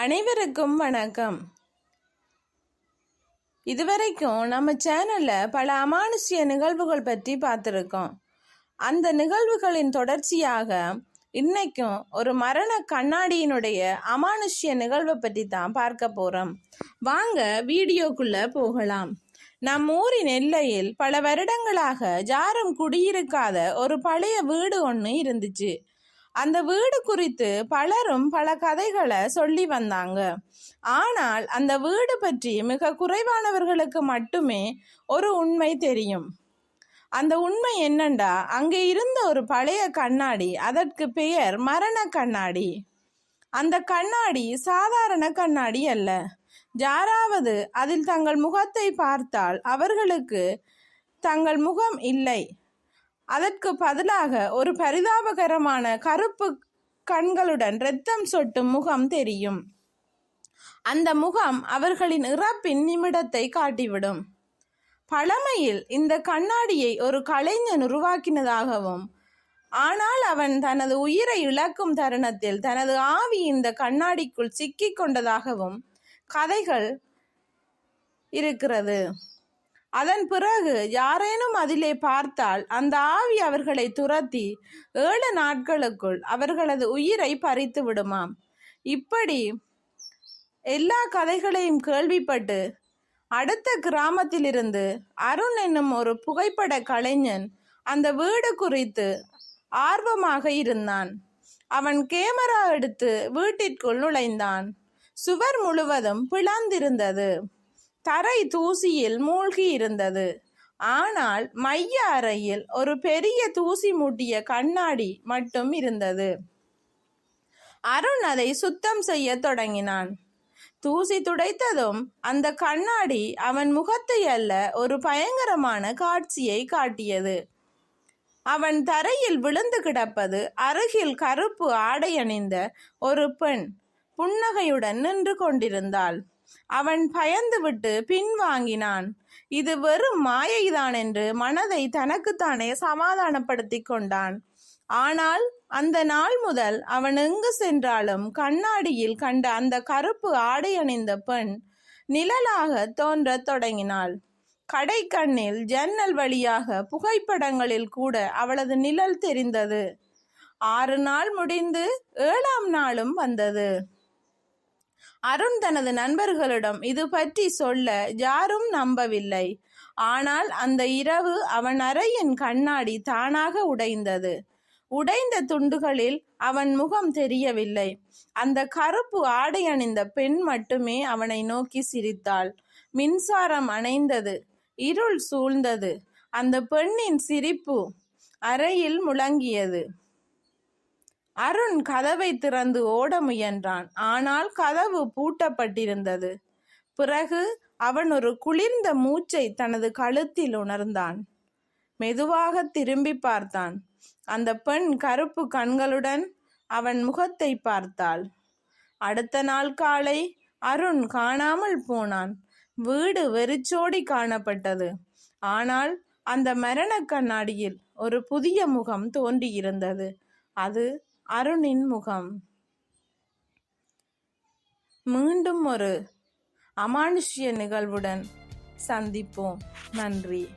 அனைவருக்கும் வணக்கம். இதுவரைக்கும் நம்ம சேனலில் பல அமானுஷ்ய நிகழ்வுகள் பற்றி பார்த்துருக்கோம். அந்த நிகழ்வுகளின் தொடர்ச்சியாக இன்னைக்கும் ஒரு மரண கண்ணாடியினுடைய அமானுஷ்ய நிகழ்வை பற்றி தான் பார்க்க போகிறோம் வாங்க வீடியோக்குள்ளே போகலாம். நம் ஊரின் எல்லையில் பல வருடங்களாக ஜாரம் குடியிருக்காத ஒரு பழைய வீடு ஒன்று இருந்துச்சு. அந்த வீடு குறித்து பலரும் பல கதைகளை சொல்லி வந்தாங்க. ஆனால் அந்த வீடு பற்றி மிக குறைவானவர்களுக்கு மட்டுமே ஒரு உண்மை தெரியும். அந்த உண்மை என்னண்டா? அங்கே இருந்த ஒரு பழைய கண்ணாடி அதற்கு பெயர் மரண கண்ணாடி. அந்த கண்ணாடி சாதாரண கண்ணாடி அல்ல. யாராவது அதில் தங்கள் முகத்தை பார்த்தால் அவர்களுக்கு தங்கள் முகம் இல்லை. அதற்கு பதிலாக ஒரு பரிதாபகரமான கருப்பு கண்களுடன் இரத்தம் சொட்டும் முகம் தெரியும். அந்த முகம் அவர்களின் இறப்பின் நிமிடத்தை காட்டிவிடும். பழமையில் இந்த கண்ணாடியை ஒரு கலைஞன் உருவாக்கினதாகவும் ஆனால் அவன் தனது உயிரை இழக்கும் தருணத்தில் தனது ஆவி இந்த கண்ணாடிக்குள் சிக்கிக் கொண்டதாகவும் கதைகள் இருக்கிறது. அதன் பிறகு யாரேனும் அதிலே பார்த்தால் அந்த ஆவி அவர்களை துரத்தி ஏழு நாட்களுக்குள் அவர்களது உயிரை பறித்து விடுமாம். இப்படி எல்லா கதைகளையும் கேள்விப்பட்டு அடுத்த கிராமத்திலிருந்து அருண் என்னும் ஒரு புகைப்பட கலைஞன் அந்த வீடு குறித்து ஆர்வமாக இருந்தான். அவன் கேமரா எடுத்து வீட்டிற்குள் நுழைந்தான். சுவர் முழுவதும் பிளந்திருந்தது. தரை தூசியில் மூழ்கி இருந்தது. ஆனால் மைய அறையில் ஒரு பெரிய தூசி மூட்டிய கண்ணாடி மட்டும் இருந்தது. அருண் அதை சுத்தம் செய்ய தொடங்கினான். தூசி துடைத்ததும் அந்த கண்ணாடி அவன் முகத்தை அல்ல ஒரு பயங்கரமான காட்சியை காட்டியது. அவன் தரையில் விழுந்து கிடப்பது அருகில் கருப்பு ஆடை அணிந்த ஒரு பெண் புன்னகையுடன் நின்று கொண்டிருந்தாள். அவன் பயந்துவிட்டு பின்வாங்கினான். இது வெறும் மாயைதான் என்று மனதை தனக்குத்தானே சமாதானப்படுத்திக் கொண்டான். ஆனால் அந்த நாள் முதல் அவன் எங்கு சென்றாலும் கண்ணாடியில் கண்ட அந்த கருப்பு ஆடை அணிந்த பெண் நிழலாக தோன்றத் தொடங்கினாள். கடைக்கண்ணில் ஜன்னல் வழியாக புகைப்படங்களில் கூட அவளது நிழல் தெரிந்தது. ஆறு நாள் முடிந்து ஏழாம் நாளும் வந்தது. அருண் தனது நண்பர்களிடம் இது பற்றி சொல்ல யாரும் நம்பவில்லை. ஆனால் அந்த இரவு அவன் அறையின் கண்ணாடி தானாக உடைந்தது. உடைந்த துண்டுகளில் அவன் முகம் தெரியவில்லை. அந்த கருப்பு ஆடை அணிந்த பெண் மட்டுமே அவனை நோக்கி சிரித்தாள். மின்சாரம் அணைந்தது. இருள் சூழ்ந்தது. அந்த பெண்ணின் சிரிப்பு அறையில் முழங்கியது. அருண் கதவை திறந்து ஓட முயன்றான். ஆனால் கதவு பூட்டப்பட்டிருந்தது. பிறகு அவன் ஒரு குளிர்ந்த மூச்சை தனது கழுத்தில் உணர்ந்தான். மெதுவாக திரும்பி பார்த்தான். அந்த பெண் கருப்பு கண்களுடன் அவன் முகத்தை பார்த்தாள். அடுத்த நாள் காலை அருண் காணாமல் போனான். வீடு வெறிச்சோடி காணப்பட்டது. ஆனால் அந்த மரண கண்ணாடியில் ஒரு புதிய முகம் தோன்றியிருந்தது. அது அருணின் முகம். மீண்டும் ஒரு அமானுஷ்ய நிகழ்வுடன் சந்திப்போம். நன்றி.